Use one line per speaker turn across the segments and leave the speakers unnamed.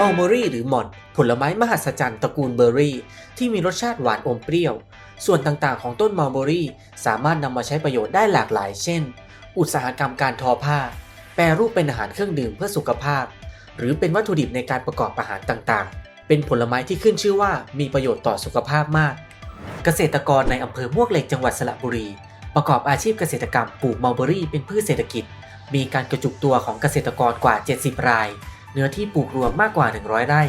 มัลเบอรี่หรือหม่อน ผลไม้มหัศจรรย์ตระกูลเบอร์รี่ ที่มีรสชาติหวานอมเปรี้ยว ส่วนต่างๆของต้นมัลเบอรี่ สามารถนำมาใช้ประโยชน์ได้หลากหลาย เช่น อุตสาหกรรมการทอผ้า แปรรูปเป็นอาหารเครื่องดื่มเพื่อสุขภาพ หรือเป็นวัตถุดิบในการประกอบอาหารต่างๆ เป็นผลไม้ที่ขึ้นชื่อว่ามีประโยชน์ต่อสุขภาพมาก เกษตรกรในอำเภอมวกเหล็กจังหวัดสระบุรี ประกอบอาชีพเกษตรกรรมปลูกมัลเบอรี่เป็นพืชเศรษฐกิจ มีการกระจุกตัวของเกษตรกรกว่า 70 ราย เนื้อที่ปลูกรวมมากกว่า 100 ไร่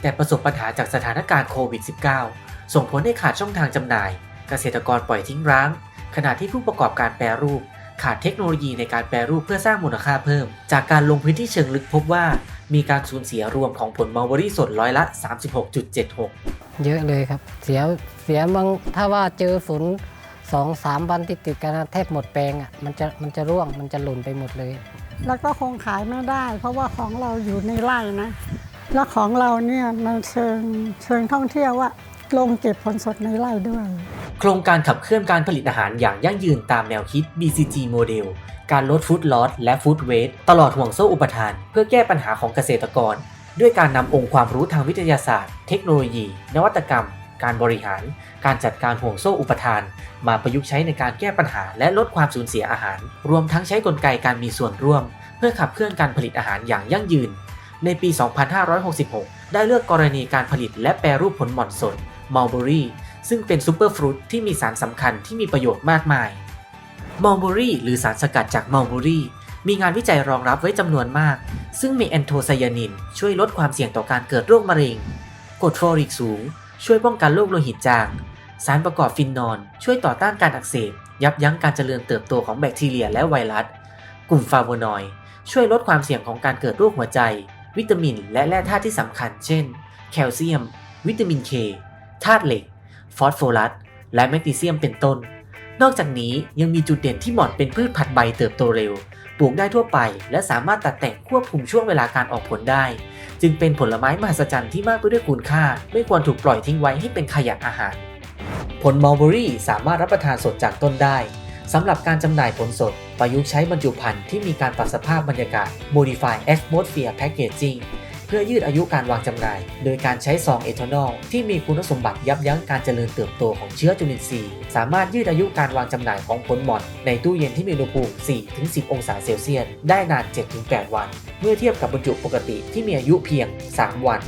แต่ประสบปัญหาจากสถานการณ์โควิด -19 ส่งผลให้ขาดช่องทางจำหน่าย เกษตรกรปล่อยทิ้งร้าง ขณะที่ผู้ประกอบการแปรรูป ขาดเทคโนโลยีในการแปรรูปเพื่อสร้างมูลค่าเพิ่ม จากการลงพื้นที่เชิงลึกพบว่า มีการสูญเสียรวมของผลมัลเบอรี่สดร้อยละ 36.76
เยอะเลยครับ เสียเสียบางถ้าว่าเจอฝนสองสามวันติดติดกันแทบหมดแปลงอะมันจะมันจะร่วงมันจะหล่นไปหมดเลย
แล้วก็คงขายไม่ได้ เพราะว่าของเราอยู่ในไร่นะ แล้วของเราเนี่ยมันเชิงเชิงท่องเที่ยวว่าลงเก็บผลสดในไร่ด้วย
โครงการขับเคลื่อนการผลิตอาหารอย่างยั่งยืนตามแนวคิด BCG โมเดลการลดฟู้ดลอสและฟู้ดเวสตลอดห่วงโซ่อุปทาน เพื่อแก้ปัญหาของเกษตรกร ด้วยการนำองค์ความรู้ทางวิทยาศาสตร์ เทคโนโลยี นวัตกรรม การบริหาร การจัดการห่วงโซ่อุปทาน มาประยุกต์ใช้ในการแก้ปัญหา และลดความสูญเสียอาหาร รวมทั้งใช้กลไกการมีส่วนร่วม เพื่อขับเคลื่อนการผลิตอาหารอย่างยั่งยืน ในปี 2566 ได้เลือกกรณีการผลิตและแปรรูปผลหม่อนสดมัลเบอรี่ซึ่งเป็นซูเปอร์ฟรุตที่มีสารสำคัญที่มีประโยชน์มากมายมัลเบอรี่หรือสารสกัดจากมัลเบอรี่มีงานวิจัยรองรับไว้จำนวนมาก ซึ่งมีแอนโทไซยานิน ช่วยลดความเสี่ยงต่อการเกิดโรคมะเร็งกรดฟอริกสูง ช่วยป้องกันโรคโลหิตจาง สารประกอบฟินนอลช่วยต่อต้านการอักเสบ ยับยั้งการเจริญเติบโตของแบคทีเรียและไวรัส กลุ่มฟลาโวนอยด์ช่วยลดความเสี่ยงของการเกิดโรคหัวใจ วิตามิน และแร่ธาตุที่สำคัญ เช่น แคลเซียม วิตามินเคธาตุเหล็ก ฟอสโฟรัส และแมกนีเซียมเป็นต้น นอกจากนี้ยังมีจุดเด่นที่หมอนเป็นพืชผัดใบเติบโตเร็ว ปลูกได้ทั่วไป และสามารถตัดแต่งควบคุมช่วงเวลาการออกผลได้ จึงเป็นผลไม้มหัศจรรย์ที่มากไปด้วยคุณค่า ไม่ควรถูกปล่อยทิ้งไว้ให้เป็นขยะอาหาร ผลมัลเบอรี่สามารถรับประทานสดจากต้นได้สำหรับการจำหน่ายผลสด ประยุกต์ใช้บรรจุภัณฑ์ที่มีการปรับสภาพบรรยากาศ Modify Atmosphere Packaging เพื่อยืดอายุการวางจำหน่าย โดยการใช้ซองเอทานอลที่มีคุณสมบัติยับยั้งการเจริญเติบโตของเชื้อจุลินทรีย์ สามารถยืดอายุการวางจำหน่ายของผลหมอนในตู้เย็นที่มีอุณหภูมิ 4-10 องศาเซลเซียสได้นาน 7-8 วัน เมื่อเทียบกับบรรจุปกติที่มีอายุเพียง 3 วัน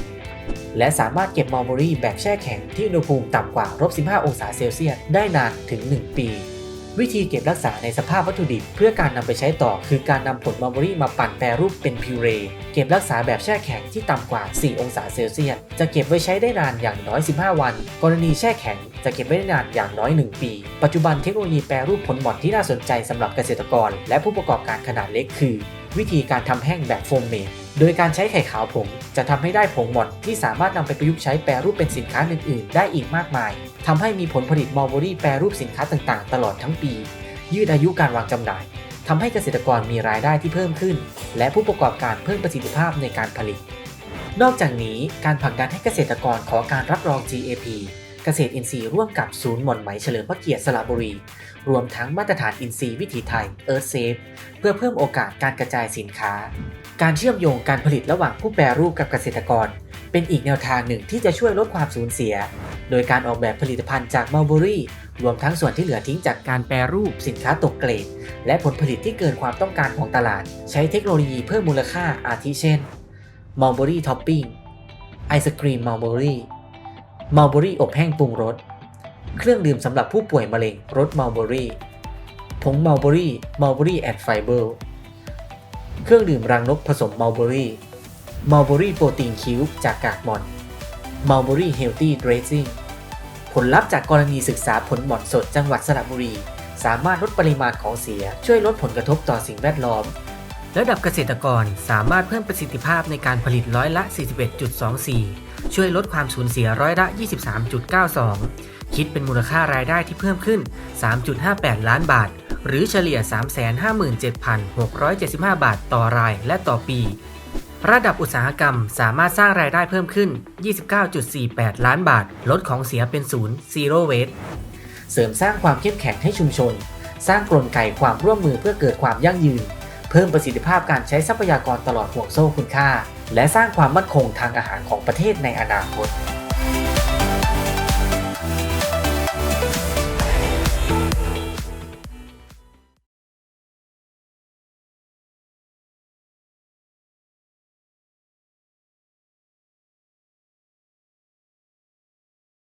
และสามารถเก็บมัลเบอรี่แบบแช่แข็งที่อุณหภูมิต่ำกว่าลบ15 องศาเซลเซียสได้นานถึง 1 ปี วิธีเก็บรักษาในสภาพวัตถุดิบ เพื่อการนำไปใช้ต่อคือการนำผลมัลเบอรี่มาปั่นแปรรูปเป็นพิวเร เก็บรักษาแบบแช่แข็งที่ต่ำกว่า 4 องศาเซลเซียส จะเก็บไว้ใช้ได้นานอย่างน้อย 15 วัน กรณีแช่แข็งจะเก็บไว้ได้นานอย่างน้อย 1 ปี ปัจจุบันเทคโนโลยีแปรรูปผลหมอนที่น่าสนใจสำหรับเกษตรกร และผู้ประกอบการขนาดเล็กคือ วิธีการทำแห้งแบบโฟมเมด โดยการใช้ไข่ขาวผงจะทำให้ได้ผงหม่อนที่สามารถนำไปประยุกต์ใช้แปรรูปเป็นสินค้าอื่นๆ ได้อีกมากมายทำให้มีผลผลิตมัลเบอรี่แปรรูปสินค้าต่างๆ ตลอดทั้งปี ยืดอายุการวางจำหน่ายทำให้เกษตรกรมีรายได้ที่เพิ่มขึ้น และผู้ประกอบการเพิ่มประสิทธิภาพในการผลิต นอกจากนี้การผลักดันให้เกษตรกรขอการรับรอง GAP เกษตรอินทรีย์ร่วมกับศูนย์หม่อนไหมเฉลิมพระเกียรติสระบุรี รวมทั้งมาตรฐานอินทรีย์วิถีไทย Earth Safe เพื่อเพิ่มโอกาสการกระจายสินค้า การเชื่อมโยงการผลิตระหว่างผู้แปรรูปกับเกษตรกร เป็นอีกแนวทางหนึ่งที่จะช่วยลดความสูญเสีย โดยการออกแบบผลิตภัณฑ์จากมัลเบอรี่รวมทั้งส่วนที่เหลือทิ้งจากการแปรรูปสินค้าตกเกรด และผลผลิตที่เกินความต้องการของตลาด ใช้เทคโนโลยีเพิ่มมูลค่าอาทิเช่นมัลเบอรี่ท็อปปิ้งไอศครีมมัลเบอรี่มัลเบอรี่อบแห้งปรุงรสเครื่องดื่มสำหรับผู้ป่วยมะเร็งรสมัลเบอรี่ผงมัลเบอรี่มัลเบอรี่แอดไฟเบอร์ เครื่องดื่มรังนกผสมมัลเบอรี่มัลเบอรี่โปรตีนคิวจากกากหม่อนมัลเบอรี่เฮลตี้เดรสซิ่งผลลัพธ์จากกรณีศึกษาผลหม่อนสดจังหวัดสระบุรี สามารถลดปริมาณของเสีย ช่วยลดผลกระทบต่อสิ่งแวดล้อม ระดับเกษตรกรสามารถเพิ่มประสิทธิภาพในการผลิตร้อยละ 41.24 ช่วยลดความสูญเสียร้อยละ 23.92 คิดเป็นมูลค่ารายได้ที่เพิ่มขึ้น 3.58 ล้านบาท หรือเฉลี่ย 357,675 บาทต่อรายและต่อปี ระดับอุตสาหกรรมสามารถสร้างรายได้เพิ่มขึ้น 29.48 ล้านบาท ลดของเสียเป็นศูนย์ Zero Waste เสริมสร้างความเข้มแข็งให้ชุมชน สร้างกลไกความร่วมมือเพื่อเกิดความยั่งยืน เพิ่มประสิทธิภาพการใช้ทรัพยากรตลอดห่วงโซ่คุณค่า และสร้างความมั่นคงทางอาหารของประเทศในอนาคต